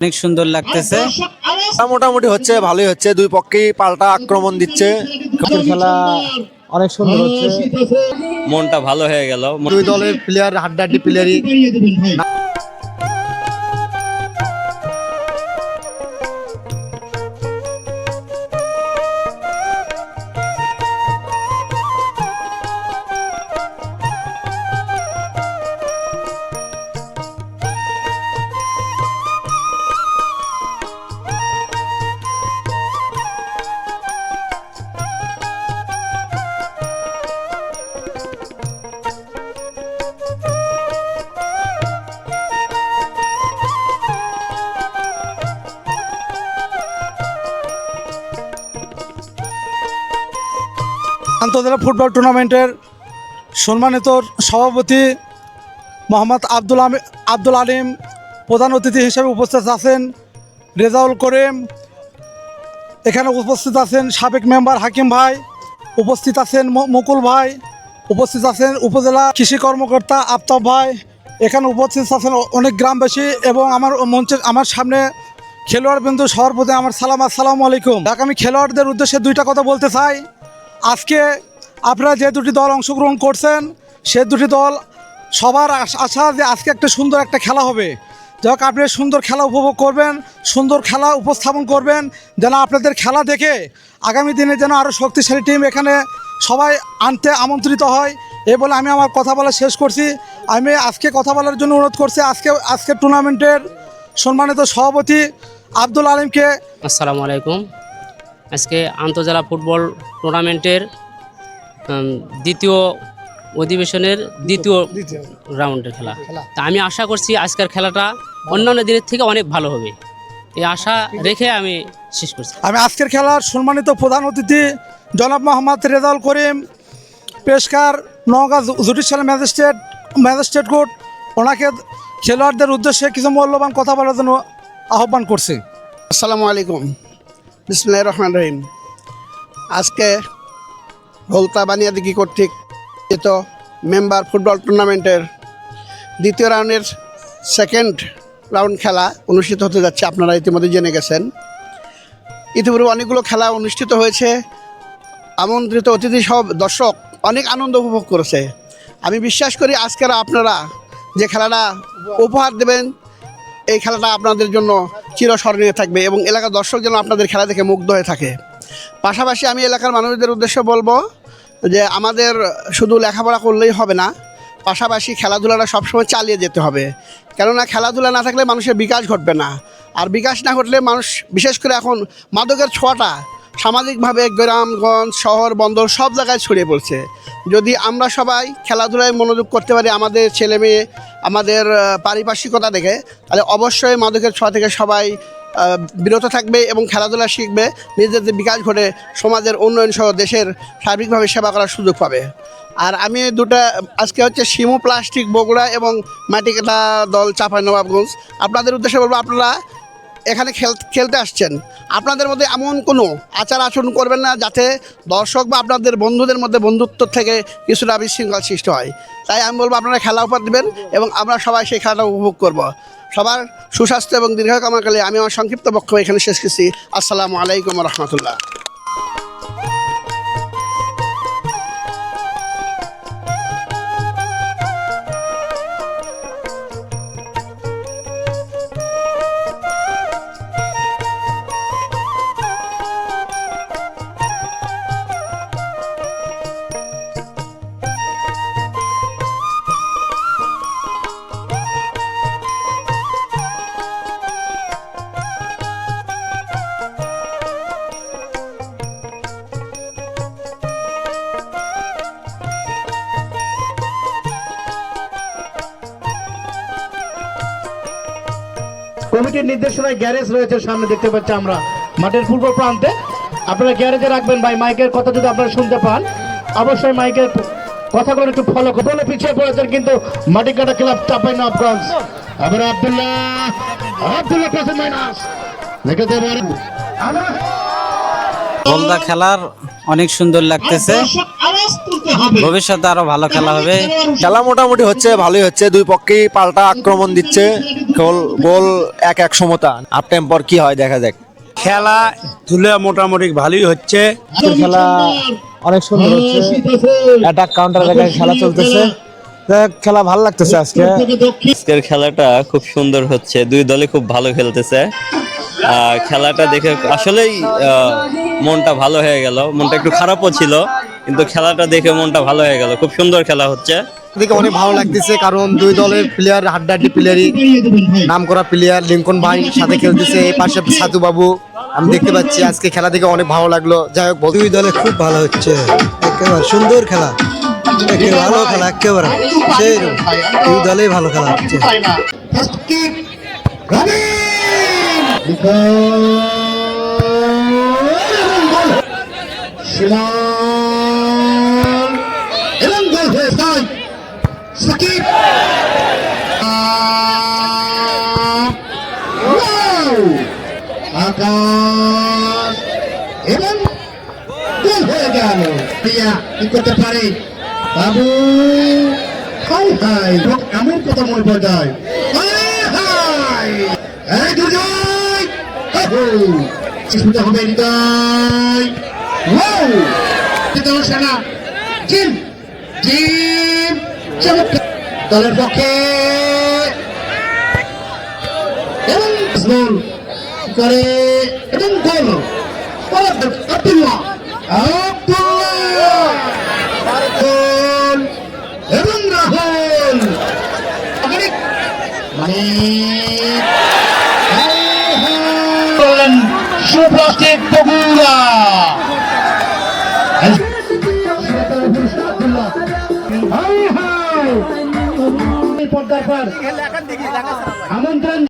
অনেক সুন্দর লাগতেছে। মোটামুটি হচ্ছে ভালোই হচ্ছে। দুই পক্ষেই পাল্টা আক্রমণ দিচ্ছে। খেলা অনেক সুন্দর হচ্ছে। মনটা ভালো হয়ে গেল। দুই দলের প্লেয়ার হাড্ডাহাড্ডি প্লেয়ারই আন্তর্জাতিক ফুটবল টুর্নামেন্টের সম্মানিত সভাপতি মোহাম্মদ আব্দুল আমি আব্দুল আলিম প্রধান অতিথি হিসেবে উপস্থিত আছেন রেজাউল করিম। এখানে উপস্থিত আছেন সাবেক মেম্বার হাকিম ভাই, উপস্থিত আছেন মুকুল ভাই, উপস্থিত আছেন উপজেলা কৃষি কর্মকর্তা আফতাব ভাই। এখানে উপস্থিত আছেন অনেক গ্রামবাসী এবং আমার মঞ্চের আমার সামনে খেলোয়াড় বিন্দু সবার প্রতি আমার সালাম, আসসালামু আলাইকুম। আগামী খেলোয়াড়দের উদ্দেশ্যে দুইটা কথা বলতে চাই। আজকে আপনারা যে দুটি দল অংশগ্রহণ করছেন, সে দুটি দল সবার আশ- যে আজকে একটা সুন্দর একটা খেলা হবে। যাই হোক, আপনি সুন্দর খেলা উপভোগ করবেন, সুন্দর খেলা উপস্থাপন করবেন, যেন আপনাদের খেলা দেখে আগামী দিনে যেন আরও শক্তিশালী টিম এখানে সবাই আনতে আমন্ত্রিত হয়। এ বলে আমি আমার কথা বলা শেষ করছি। আমি আজকে কথা বলার জন্য অনুরোধ করছি, আজকে আজকে টুর্নামেন্টের সম্মানিত সভাপতি আব্দুল আলিমকে আসসালামু আলাইকুম। আজকে আন্তজেলা ফুটবল টুর্নামেন্টের দ্বিতীয় অধিবেশনের দ্বিতীয় রাউন্ডের খেলা। তা আমি আশা করছি আজকের খেলাটা অন্যান্য দিনের থেকে অনেক ভালো হবে। এই আশা রেখে আমি শেষ করছি। আমি আজকের খেলার সম্মানিত প্রধান অতিথি জনাব Mohammad Rezaul Karim পেশকার Naogaon judicial magistrate magistrate court ওনাকে খেলোয়াড়দের উদ্দেশ্যে কিছু মূল্যবান কথা বলার জন্য আহ্বান করছি। আসসালামু আলাইকুম। বিসমুল্লাহ রহমান রহিম। আজকে ভোলতা বানিয়াদিকি কর্তৃক আয়োজিত মেম্বার ফুটবল টুর্নামেন্টের দ্বিতীয় রাউন্ডের সেকেন্ড রাউন্ড খেলা অনুষ্ঠিত হতে যাচ্ছে, আপনারা ইতিমধ্যে জেনে গেছেন। ইতিপূর্বে অনেকগুলো খেলা অনুষ্ঠিত হয়েছে। আমন্ত্রিত অতিথি সব দর্শক অনেক আনন্দ উপভোগ করেছে। আমি বিশ্বাস করি আজকের আপনারা যে খেলাটা উপহার দেবেন, এই খেলাটা আপনাদের জন্য চিরস্মরণীয় থাকবে এবং এলাকার দর্শক যেন আপনাদের খেলা দেখে মুগ্ধ হয়ে থাকে। পাশাপাশি আমি এলাকার মানুষদের উদ্দেশ্যে বলব যে আমাদের শুধু লেখাপড়া করলেই হবে না, পাশাপাশি খেলাধুলাটা সবসময় চালিয়ে যেতে হবে। কেননা খেলাধুলা না থাকলে মানুষের বিকাশ ঘটবে না। আর বিকাশ না ঘটলে মানুষ, বিশেষ করে এখন মাদকের ছোঁয়াটা সামাজিকভাবে গ্রামগঞ্জ শহর, বন্দর সব জায়গায় ছড়িয়ে পড়ছে। যদি আমরা সবাই খেলাধুলায় মনোযোগ করতে পারি আমাদের ছেলে মেয়ে, আমাদের পারিপার্শ্বিকতা দেখে, তাহলে অবশ্যই মাদকের ছোঁয়া থেকে সবাই বিরত থাকবে এবং খেলাধুলা শিখবে, নিজেদের বিকাশ ঘটে, সমাজের উন্নয়ন সহ দেশের সার্বিকভাবে সেবা করার সুযোগ পাবে। আর আমি দুটা, আজকে হচ্ছে শিমু প্লাস্টিক বগুড়া এবং মাটিকাটা দল চাপাই নবাবগঞ্জ আপনাদের উদ্দেশ্যে বলব, আপনারা এখানে খেল খেলতে আসছেন। আপনাদের মধ্যে এমন কোনো আচার আচরণ করবেন না যাতে দর্শক বা আপনাদের বন্ধুদের মধ্যে বন্ধুত্ব থেকে কিছুটা বিশৃঙ্খল সৃষ্টি হয়। তাই আমি বলব আপনারা খেলা উপহার দেবেন এবং আমরা সবাই সেই খেলাটা উপভোগ করব। সবার সুস্বাস্থ্য এবং দীর্ঘ আমি আমার সংক্ষিপ্ত বক্তব্য এখানে শেষ করছি। আসসালামু আলাইকুম রহমতুল্লাহ। কমিটির নির্দেশনায় গ্যারেজ রয়েছে সামনে দেখতে পাচ্ছি আমরা। মাঠের পূর্ব প্রান্তে। আপনারা গ্যারেজে রাখবেন ভাই মাইকের কথা যদি আপনারা শুনতে পান। অবশ্যই মাইকের কথাগুলো একটু ফলো করুন। পিছিয়ে পড়েছেন কিন্তু মাটিকাটা ক্লাব চাপাই নবগঞ্জ। এবার আব্দুল্লাহ আব্দুল্লাহ কাসিম মাইনাস। দেখতে পারেন খেলার অনেক সুন্দর লাগতেছে। ভবিষ্যতে আরও ভালো খেলা হবে। খেলা মোটামুটি হচ্ছে ভালোই হচ্ছে। দুই পক্ষেই পাল্টা আক্রমণ দিচ্ছে। গোল গোল এক এক সমতা। আপ টেম্পর কি হয় দেখা যাক। খেলা ধুলে মোটামুটি ভালোই হচ্ছে। খেলা অনেক সুন্দর হচ্ছে। অ্যাটাক কাউন্টার অ্যাটাক খেলা চলতেছে। দেখ, খেলা ভালো লাগতেছে আজকে। আজকের খেলাটা খুব সুন্দর হচ্ছে। দুই দলই খুব ভালো খেলতেছে। খেলাটা দেখে আসলেই আহ, মনটা ভালো হয়ে গেল। মনটা একটু খারাপও ছিল। কিন্তু খেলাটা দেখে মনটা ভালো হয়ে গেল। খুব সুন্দর খেলা হচ্ছে। দেখে অনেক ভালো লাগতেছে কারণ দুই দলের প্লেয়ার হাড্ডাহাড্ডি প্লেয়ারই নাম করা প্লেয়ার লিঙ্কন ভাই সাথে খেলতেছে এই পাশে সাধু বাবু আমি দেখতে পাচ্ছি আজকে খেলা দেখে অনেক ভালো লাগল। যাই হোক দুই দলে খুব ভালো হচ্ছে। একেবারে সুন্দর খেলা। ভালো খেলা একেবারে। সেই দুই দলেই ভালো খেলা হচ্ছে। ফার্স্ট কিক রানিং শিলাল এবং গোল হয়ে যায় সাকিব আকাশ। এবং গোল হয়ে গেল। প্রিয়া কি করতে পারে? বাবু, হাই হাই। লোক এমন কথা মনে পড়ে যায় হাই। দুর্জয় ওহো শিশুতে হবে হৃদয়। হৃদয় সেনা। জিম জিম। চমৎকার দলের পক্ষে। এবং গোল করে এবং গোল আব্দুল্লাহ। আব্দুল্লাহ। এবং রাহুল। করলেন সুপ্লাস্টিক বগুড়া। পর্দার পর আমন্ত্রণ